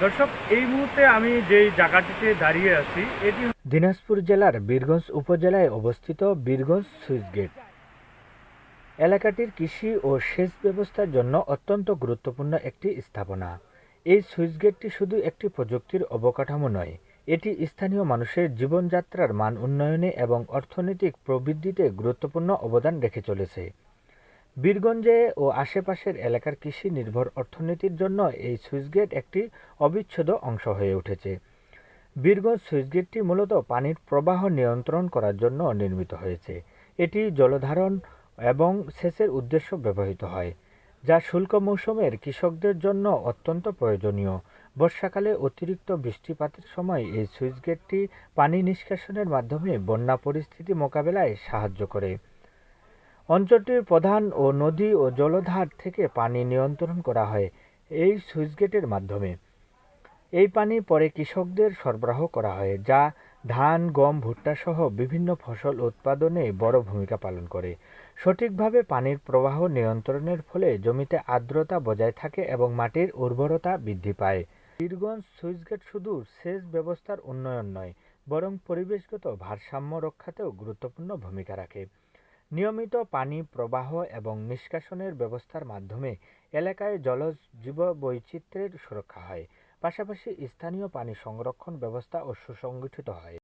দর্শক, এই মুহূর্তে আমি যেই জায়গাটিতে দাঁড়িয়ে আছি, এটি দিনাজপুর জেলার বীরগঞ্জ উপজেলায় অবস্থিত বীরগঞ্জ সুইচ গেট। এলাকাটির কৃষি ও সেচ ব্যবস্থার জন্য অত্যন্ত গুরুত্বপূর্ণ একটি স্থাপনা। এই সুইচ গেটটি শুধু একটি প্রযুক্তির অবকাঠামো নয়, এটি স্থানীয় মানুষের জীবনযাত্রার মান উন্নয়নে এবং অর্থনৈতিক প্রবৃদ্ধিতে গুরুত্বপূর্ণ অবদান রেখে চলেছে। বীরগঞ্জে ও আশেপাশের এলাকার কৃষি নির্ভর অর্থনীতির জন্য এই সুইচগেট একটি অবিচ্ছেদ্য অংশ হয়ে উঠেছে। বীরগঞ্জ সুইচগেটটি মূলত পানির প্রবাহ নিয়ন্ত্রণ করার জন্য নির্মিত হয়েছে। এটি জলধারণ এবং সেচের উদ্দেশ্য ব্যবহৃত হয়, যা শুল্ক মৌসুমের কৃষকদের জন্য অত্যন্ত প্রয়োজনীয়। বর্ষাকালে অতিরিক্ত বৃষ্টিপাতের সময় এই সুইচগেটটি পানি নিষ্কাশনের মাধ্যমে বন্যা পরিস্থিতি মোকাবেলায় সাহায্য করে। অঞ্চলটির প্রধান ও নদী ও জলধার থেকে পানি নিয়ন্ত্রণ করা হয় এই সুইচগেটের মাধ্যমে। এই পানি পরে কৃষকদের সরবরাহ করা হয়, যা ধান, গম, ভুট্টা সহ বিভিন্ন ফসল উৎপাদনে বড় ভূমিকা পালন করে। সঠিকভাবে পানির প্রবাহ নিয়ন্ত্রণের ফলে জমিতে আর্দ্রতা বজায় থাকে এবং মাটির উর্বরতা বৃদ্ধি পায়। বীরগঞ্জ সুইচগেট শুধু সেচ ব্যবস্থার উন্নয়ন নয়, বরং পরিবেশগত ভারসাম্য রক্ষাতেও গুরুত্বপূর্ণ ভূমিকা রাখে। নিয়মিত পানি প্রবাহ এবং নিষ্কাশনের ব্যবস্থার মাধ্যমে এলাকায় জলজ জীববৈচিত্র্যের সুরক্ষা হয়। পাশাপাশি স্থানীয় পানি সংরক্ষণ ব্যবস্থা ও সুসংগঠিত হয়।